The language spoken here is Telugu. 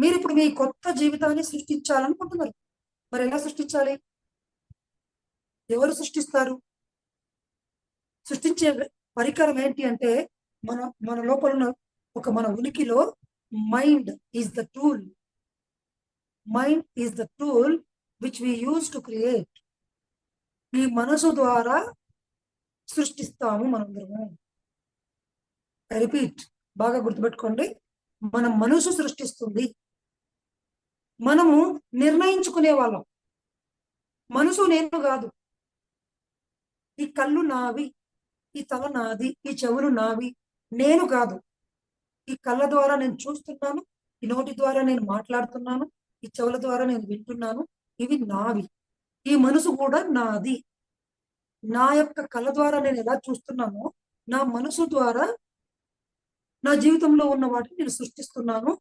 మీరు ఇప్పుడు మీ కొత్త జీవితాన్ని సృష్టించాలనుకుంటున్నారు. మరి ఎలా సృష్టించాలి? ఎవరు సృష్టిస్తారు? సృష్టించే పరికరం ఏంటి అంటే మన మన లోపల ఉన్న ఒక మన ఉనికిలో mind is the tool. Mind is the tool which we use to create. మీ మనసు ద్వారా సృష్టిస్తాము మనందరము. రిపీట్ బాగా గుర్తుపెట్టుకోండి. మన మనసు సృష్టిస్తుంది. మనము నిర్ణయించుకునే వాళ్ళం. మనసు నేను కాదు. ఈ కళ్ళు నావి ఈ తల నాది ఈ చెవులు నావి నేను కాదు. ఈ కళ్ళ ద్వారా నేను చూస్తున్నాను ఈ నోటి ద్వారా నేను మాట్లాడుతున్నాను ఈ చెవుల ద్వారా నేను వింటున్నాను ఇవి నావి. ఈ మనసు కూడా నాది. నా యొక్క కళ్ళ ద్వారా నేను ఎలా చూస్తున్నానో నా మనసు ద్వారా నా జీవితంలో ఉన్న వాటిని నేను సృష్టిస్తున్నాను